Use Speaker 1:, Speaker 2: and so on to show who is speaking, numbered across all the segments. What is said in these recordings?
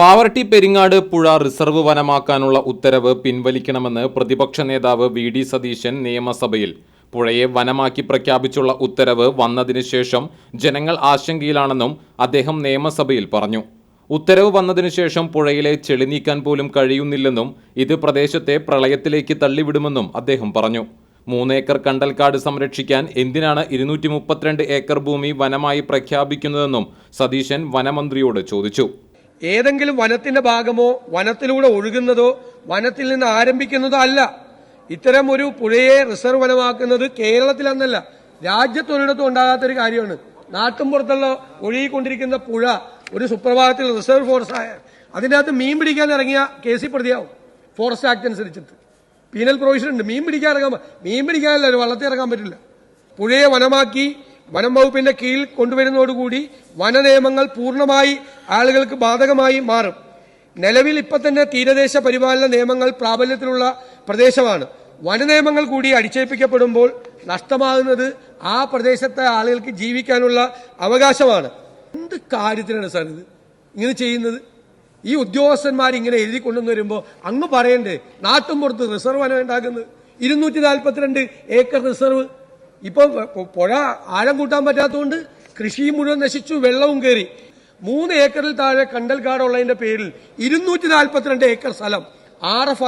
Speaker 1: പാവർട്ടി പെരിങ്ങാട് പുഴ റിസർവ് വനമാക്കാനുള്ള ഉത്തരവ് പിൻവലിക്കണമെന്ന് പ്രതിപക്ഷ നേതാവ് വി ഡി സതീശൻ നിയമസഭയിൽ. പുഴയെ വനമാക്കി പ്രഖ്യാപിച്ചുള്ള ഉത്തരവ് വന്നതിന് ശേഷം ജനങ്ങൾ ആശങ്കയിലാണെന്നും അദ്ദേഹം നിയമസഭയിൽ പറഞ്ഞു. ഉത്തരവ് വന്നതിനു ശേഷം പുഴയിലെ ചെളി നീക്കാൻ പോലും കഴിയുന്നില്ലെന്നും ഇത് പ്രദേശത്തെ പ്രളയത്തിലേക്ക് തള്ളിവിടുമെന്നും അദ്ദേഹം പറഞ്ഞു. മൂന്നേക്കർ കണ്ടൽക്കാട് സംരക്ഷിക്കാൻ എന്തിനാണ് ഇരുന്നൂറ്റി ഏക്കർ ഭൂമി വനമായി പ്രഖ്യാപിക്കുന്നതെന്നും സതീശൻ വനമന്ത്രിയോട് ചോദിച്ചു.
Speaker 2: ഏതെങ്കിലും വനത്തിന്റെ ഭാഗമോ വനത്തിലൂടെ ഒഴുകുന്നതോ വനത്തിൽ നിന്ന് ആരംഭിക്കുന്നതോ അല്ല. ഇത്തരം ഒരു പുഴയെ റിസർവ് വനമാക്കുന്നത് കേരളത്തിൽ കേരളത്തിലെന്നല്ല രാജ്യത്തൊരിടത്തും ഉണ്ടാകാത്തൊരു കാര്യമാണ്. നാട്ടുംപുറത്തുള്ള ഒഴുകിക്കൊണ്ടിരിക്കുന്ന പുഴ ഒരു സുപ്രഭാതത്തിൽ റിസർവ് ഫോറസ്റ്റ് ആയ അതിന്റെ അകത്ത് മീൻ പിടിക്കാൻ ഇറങ്ങിയ കേസിൽ പ്രതിയാവും ഫോറസ്റ്റ് ആക്ട് അനുസരിച്ചിട്ട്. പീനൽ പ്രൊവിഷൻ ഉണ്ട്. മീൻ പിടിക്കാൻ ഇറങ്ങാൻ മീൻ പിടിക്കാനല്ല ഒരു വള്ളത്തിൽ ഇറങ്ങാൻ പറ്റില്ല. പുഴയെ വനമാക്കി വനം വകുപ്പിന്റെ കീഴിൽ കൊണ്ടുവരുന്നതോടുകൂടി വനനിയമങ്ങൾ പൂർണമായി ആളുകൾക്ക് ബാധകമായി മാറും. നിലവിൽ ഇപ്പൊ തന്നെ തീരദേശ പരിപാലന നിയമങ്ങൾ പ്രാബല്യത്തിലുള്ള പ്രദേശമാണ്. വനനിയമങ്ങൾ കൂടി അടിച്ചേൽപ്പിക്കപ്പെടുമ്പോൾ നഷ്ടമാകുന്നത് ആ പ്രദേശത്തെ ആളുകൾക്ക് ജീവിക്കാനുള്ള അവകാശമാണ്. എന്ത് കാര്യത്തിനാണ് സാർ ഇത്? ഇങ്ങനെ ചെയ്യുന്നത്? ഈ ഉദ്യോഗസ്ഥന്മാർ ഇങ്ങനെ എഴുതി കൊണ്ടുവന്ന് വരുമ്പോൾ അങ്ങ് പറയണ്ടേ നാട്ടും പുറത്ത് റിസർവ് വനം ഉണ്ടാക്കുന്നത്. ഇരുന്നൂറ്റി നാൽപ്പത്തിരണ്ട് ഏക്കർ റിസർവ് ഇപ്പൊ പുഴ ആഴം കൂട്ടാൻ പറ്റാത്തതുകൊണ്ട് കൃഷി മുഴുവൻ നശിച്ചു വെള്ളവും കയറി മൂന്ന് ഏക്കറിൽ താഴെ കണ്ടൽക്കാടുള്ളതിന്റെ പേരിൽ ഇരുന്നൂറ്റി നാൽപ്പത്തിരണ്ട് ഏക്കർ സ്ഥലം. ആർ എഫ്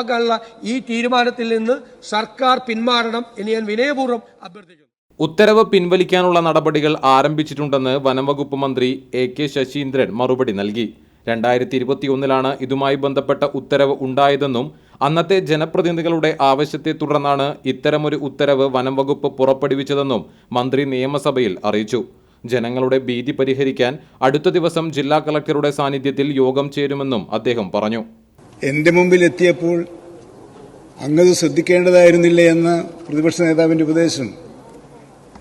Speaker 2: ഈ തീരുമാനത്തിൽ നിന്ന് സർക്കാർ പിന്മാറണം എന്ന് ഞാൻ വിനയപൂർവം അഭ്യർത്ഥിക്കുന്നു.
Speaker 1: ഉത്തരവ് പിൻവലിക്കാനുള്ള നടപടികൾ ആരംഭിച്ചിട്ടുണ്ടെന്ന് വനംവകുപ്പ് മന്ത്രി എ കെ ശശീന്ദ്രൻ മറുപടി നൽകി. രണ്ടായിരത്തി ഇരുപത്തിയൊന്നിലാണ് ഇതുമായി ബന്ധപ്പെട്ട ഉത്തരവ് ഉണ്ടായതെന്നും അന്നത്തെ ജനപ്രതിനിധികളുടെ ആവശ്യത്തെ തുടർന്നാണ് ഇത്തരമൊരു ഉത്തരവ് വനംവകുപ്പ് പുറപ്പെടുവിച്ചതെന്നും മന്ത്രി നിയമസഭയിൽ അറിയിച്ചു. ജനങ്ങളുടെ ഭീതി പരിഹരിക്കാൻ അടുത്ത ദിവസം ജില്ലാ കളക്ടറുടെ സാന്നിധ്യത്തിൽ യോഗം ചേരുമെന്നും അദ്ദേഹം പറഞ്ഞു.
Speaker 3: എന്റെ മുമ്പിൽ എത്തിയപ്പോൾ അങ്ങത് ശ്രദ്ധിക്കേണ്ടതായിരുന്നില്ല എന്ന പ്രതിപക്ഷ നേതാവിന്റെ ഉപദേശം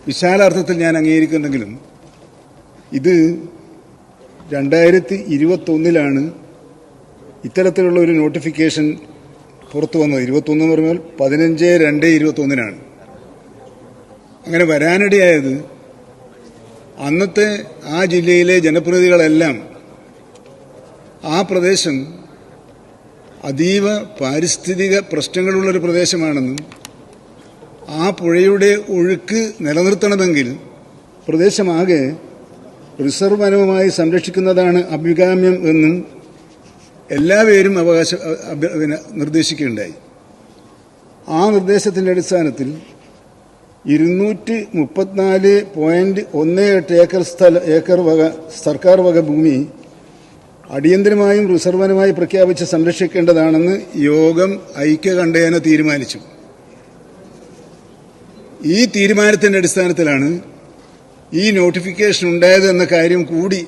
Speaker 3: വിശാലാർത്ഥത്തിൽ ഞാൻ അംഗീകരിക്കുന്നെങ്കിലും ഇത് രണ്ടായിരത്തി ഇരുപത്തൊന്നിലാണ് ഇത്തരത്തിലുള്ള ഒരു നോട്ടിഫിക്കേഷൻ പുറത്തു വന്നത്. ഇരുപത്തൊന്ന് എന്ന് പറഞ്ഞാൽ പതിനഞ്ച് രണ്ട് ഇരുപത്തൊന്നിനാണ്. അങ്ങനെ വരാനിടയായത് അന്നത്തെ ആ ജില്ലയിലെ ജനപ്രതിനിധികളെല്ലാം ആ പ്രദേശം അതീവ പാരിസ്ഥിതിക പ്രശ്നങ്ങളുള്ളൊരു പ്രദേശമാണെന്നും ആ പുഴയുടെ ഒഴുക്ക് നിലനിർത്തണമെങ്കിൽ പ്രദേശമാകെ റിസർവ് വനവുമായി സംരക്ഷിക്കുന്നതാണ് അഭികാമ്യം എന്നും എല്ലാവരും അവകാശ നിർദ്ദേശിക്കുകയുണ്ടായി. ആ നിർദ്ദേശത്തിന്റെ അടിസ്ഥാനത്തിൽ ഇരുന്നൂറ്റി മുപ്പത്തിനാല് പോയിന്റ് ഒന്ന് എട്ട് ഏക്കർ സ്ഥല ഏക്കർ വക സർക്കാർ വക ഭൂമി അടിയന്തരമായും റിസർവനുമായി വനമായി പ്രഖ്യാപിച്ച് സംരക്ഷിക്കേണ്ടതാണെന്ന് യോഗം ഐക്യകണ്ഠേന തീരുമാനിച്ചു. ഈ തീരുമാനത്തിന്റെ അടിസ്ഥാനത്തിലാണ് ഈ നോട്ടിഫിക്കേഷൻ ഉണ്ടായത് എന്ന കാര്യം കൂടി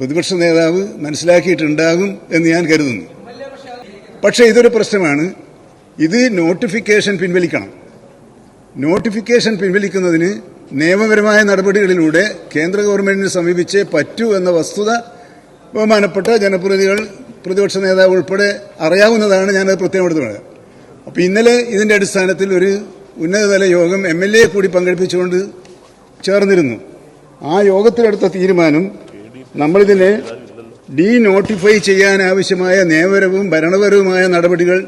Speaker 3: പ്രതിപക്ഷ നേതാവ് മനസ്സിലാക്കിയിട്ടുണ്ടാകും എന്ന് ഞാൻ കരുതുന്നു. പക്ഷേ ഇതൊരു പ്രശ്നമാണ്. ഇത് നോട്ടിഫിക്കേഷൻ പിൻവലിക്കണം. നോട്ടിഫിക്കേഷൻ പിൻവലിക്കുന്നതിന് നിയമപരമായ നടപടികളിലൂടെ കേന്ദ്ര ഗവൺമെന്റിനെ സമീപിച്ചേ പറ്റൂ എന്ന വസ്തുത ബഹുമാനപ്പെട്ട ജനപ്രതിനിധികൾ പ്രതിപക്ഷ നേതാവ് ഉൾപ്പെടെ അറിയാവുന്നതാണ് ഞാനത് പ്രത്യേകം എടുത്തു പറയുന്നത്. അപ്പോൾ ഇന്നലെ ഇതിന്റെ അടിസ്ഥാനത്തിൽ ഒരു ഉന്നതതല യോഗം എം എൽ എ കൂടി പങ്കെടുപ്പിച്ചുകൊണ്ട് ചേർന്നിരുന്നു. ആ യോഗത്തിലെടുത്ത തീരുമാനം നമ്മളിതിനെ ഡീ നോട്ടിഫൈ ചെയ്യാനാവശ്യമായ നിയമപരവും ഭരണപരവുമായ നടപടികൾ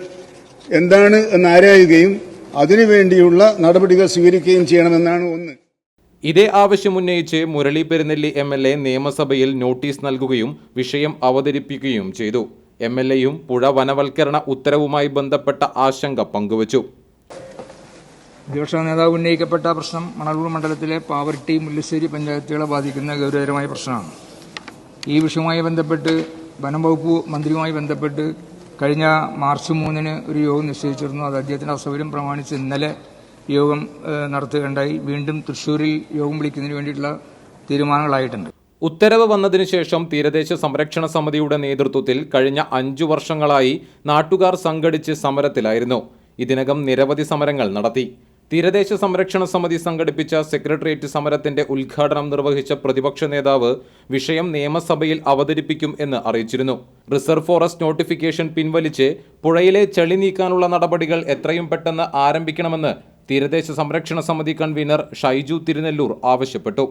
Speaker 3: എന്താണ് എന്ന് ആരായുകയും അതിനുവേണ്ടിയുള്ള നടപടികൾ സ്വീകരിക്കുകയും ചെയ്യണമെന്നാണ് ഒന്ന്.
Speaker 1: ഇതേ ആവശ്യമുന്നയിച്ച് Murali Perunnelli M L A നിയമസഭയിൽ നോട്ടീസ് നൽകുകയും വിഷയം അവതരിപ്പിക്കുകയും ചെയ്തു. എം എൽ എയും പുഴ വനവൽക്കരണ ഉത്തരവുമായി ബന്ധപ്പെട്ട ആശങ്ക പങ്കുവച്ചു.
Speaker 4: പ്രതിപക്ഷ നേതാവ് ഉന്നയിക്കപ്പെട്ട പ്രശ്നം മണലൂർ മണ്ഡലത്തിലെ പാവർട്ടി മുല്ലശ്ശേരി പഞ്ചായത്തുകളെ ബാധിക്കുന്ന ഗൗരവകരമായ പ്രശ്നമാണ്. ഈ വിഷയവുമായി ബന്ധപ്പെട്ട് വനം വകുപ്പ് മന്ത്രിയുമായി ബന്ധപ്പെട്ട് കഴിഞ്ഞ മാർച്ച് മൂന്നിന് ഒരു യോഗം നിശ്ചയിച്ചിരുന്നു. അത് അദ്ദേഹത്തിന്റെ അസൗകര്യം പ്രമാണിച്ച് ഇന്നലെ യോഗം നടത്തുകയുണ്ടായി. വീണ്ടും തൃശ്ശൂരിൽ യോഗം വിളിക്കുന്നതിന് വേണ്ടിയിട്ടുള്ള തീരുമാനങ്ങളായിട്ടുണ്ട്.
Speaker 1: ഉത്തരവ് വന്നതിനു ശേഷം തീരദേശ സംരക്ഷണ സമിതിയുടെ നേതൃത്വത്തിൽ കഴിഞ്ഞ അഞ്ചു വർഷങ്ങളായി നാട്ടുകാർ സംഘടിച്ച് സമരത്തിലായിരുന്നു. ഇതിനകം നിരവധി സമരങ്ങൾ നടത്തി. തീരദേശ സംരക്ഷണ സമിതി സംഘടിപ്പിച്ച സെക്രട്ടേറിയറ്റ് സമരത്തിന്റെ ഉദ്ഘാടനം നിർവഹിച്ച പ്രതിപക്ഷ നേതാവ് വിഷയം നിയമസഭയിൽ അവതരിപ്പിക്കും എന്ന് അറിയിച്ചിരുന്നു. റിസർവ് ഫോറസ്റ്റ് നോട്ടിഫിക്കേഷൻ പിൻവലിച്ച് പുഴയിലെ ചെളി നീക്കാനുള്ള നടപടികൾ എത്രയും പെട്ടെന്ന് ആരംഭിക്കണമെന്ന് തീരദേശ സംരക്ഷണ സമിതി കൺവീനർ ഷൈജു തിരുനെല്ലൂർ ആവശ്യപ്പെട്ടു.